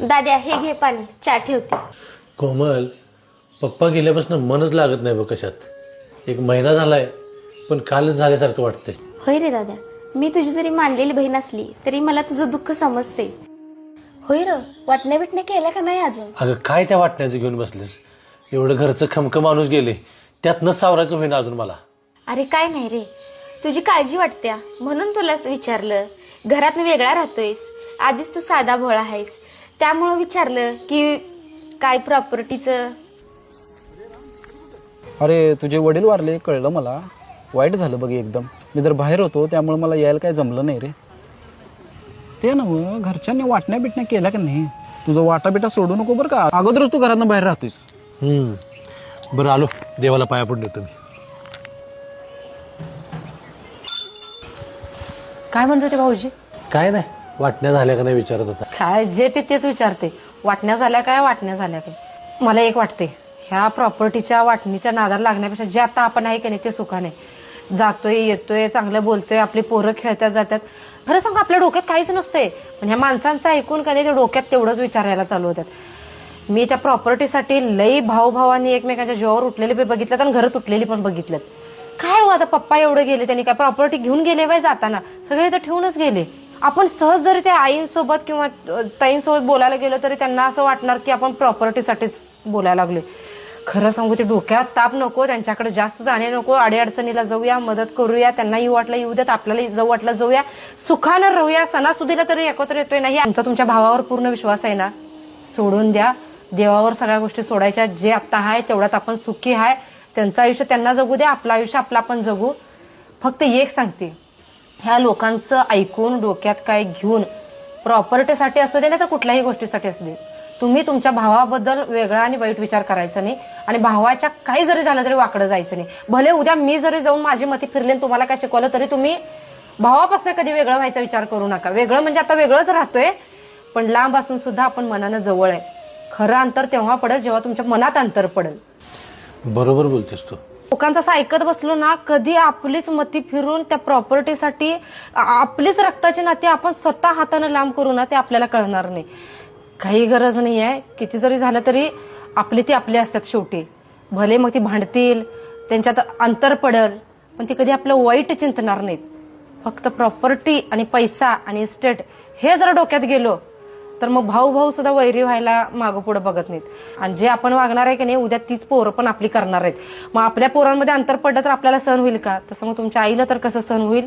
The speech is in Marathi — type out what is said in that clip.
दाद्या हे घे पाणी चहा ठेवते. कोमल पप्पा गेल्यापासून मनच लागत नाही बघ कशात. एक महिना झालाय पण कालच झाल्यासारखं वाटतंय. होय रे दाद्या मी तुझी जरी मांडलेली बहीण असली तरी मला तुझं दुःख समजते होय र वाटण्या बिटण्या केल्या का नाही अजून? अगं काय त्या वाटण्याचं घेऊन बसलेस? एवढं घरचं खमकं माणूस गेले त्यातनं सावरायचं होईना अजून मला. अरे काय नाही रे तुझी काळजी वाटत्या म्हणून तुला विचारलं. घरात वेगळा राहतोयस आधीच तू साधा भोळा आहेस. त्यामुळं विचारलं की काय प्रॉपर्टीचं अरे तुझे वडील वारले कळलं मला. वाईट झालं बघ एकदम. मी जर बाहेर होतो त्यामुळे मला यायला काय जमलं नाही रे. ते ना मग घरच्यांनी वाटण्या बिटण्या केल्या का नाही? तुझं वाटा बिटा सोडू नको बरं का? अगोदरच तू घरातनं बाहेर राहतोयस. हम्म. बरं आलो. देवाला पाया पडले तुम्ही काय म्हणतो ते भाऊजी? काय नाही. वाटण्या झाल्या का नाही विचारत होता? काय जे ते तेच विचारते. वाटण्या झाल्या काय वाटण्या झाल्या काय? मला एक वाटते ह्या प्रॉपर्टीच्या वाटणीच्या नादाला लागण्यापेक्षा जे आता आपण आहे की नाही ते सुखाने. जातोय येतोय चांगलं बोलतोय आपली पोरं खेळतात जातात खरं सांग आपल्या डोक्यात काहीच नसतंय. पण ह्या माणसांचं ऐकून कधी त्या डोक्यात तेवढंच विचारायला चालू होतात. मी त्या प्रॉपर्टीसाठी लई भाऊभावानी एकमेकांच्या जीवावर उठलेले पण बघितल्यात आणि घर तुटलेली पण बघितल्यात. काय हो आता पप्पा एवढे गेले त्यांनी काय प्रॉपर्टी घेऊन गेले बाय जाताना? सगळे इथं ठेवूनच गेले. आपण सहज जरी त्या आईंसोबत किंवा ताईंसोबत बोलायला गेलो तरी त्यांना असं वाटणार की आपण प्रॉपर्टीसाठीच बोलायला लागलोय. खरं सांगू ते डोक्यात ताप नको त्यांच्याकडे जास्त जाणे नको अडीअडचणीला जाऊया मदत करूया त्यांना येऊ वाटलं येऊ देत आपल्याला जाऊ वाटलं जाऊया. सुखानं राहूया सणासुदीला तरी एकत्र येतोय नाही. आमचा तुमच्या भावावर पूर्ण विश्वास आहे ना? सोडून द्या. देवावर सगळ्या गोष्टी सोडायच्या जे आत्ता आहे तेवढ्यात आपण सुखी आहे. त्यांचं आयुष्य त्यांना जगू द्या आपलं आयुष्य आपलं आपण जगू. फक्त एक सांगते. ह्या लोकांचं ऐकून डोक्यात काय घेऊन प्रॉपर्टीसाठी असू दे नाही तर कुठल्याही गोष्टीसाठी असू दे. तुम्ही तुमच्या भावाबद्दल वेगळा आणि वाईट विचार करायचा नाही. आणि भावाच्या काही जरी झालं तरी वाकडं जायचं नाही. भले उद्या मी जरी जाऊन माझी मती फिरले आणि तुम्हाला काय शिकवलं तरी तुम्ही भावापासून कधी वेगळं व्हायचा विचार करू नका. वेगळं म्हणजे आता वेगळंच राहतोय पण लांब असून सुद्धा आपण मनानं जवळ आहे. खरं अंतर तेव्हा पडेल जेव्हा तुमच्या मनात अंतर पडेल. बरोबर बोलतेस तू. लोकांचं असं ऐकत बसलो ना कधी आपलीच मती फिरून त्या प्रॉपर्टीसाठी आपलीच रक्ताची नाती आपण स्वतः हाताने लांब करू ना ते आपल्याला कळणार नाही. काही गरज नाही आहे किती जरी झालं तरी आपली ती आपली असतात शेवटी. भले मग ती भांडतील त्यांच्यात अंतर पडल पण ती कधी आपलं वाईट चिंतणार नाहीत. फक्त प्रॉपर्टी आणि पैसा आणि इस्टेट हे जर डोक्यात गेलो तर मग भाऊ भाऊ सुद्धा वैरी व्हायला मागं पुढे बघत नाहीत. आणि जे आपण वागणार आहे की नाही उद्या तीच पोरं पण आपली करणार आहेत. मग आपल्या पोरांमध्ये अंतर पडलं तर आपल्याला सहन होईल का? तसं मग तुमच्या आईला तर कसं सहन होईल?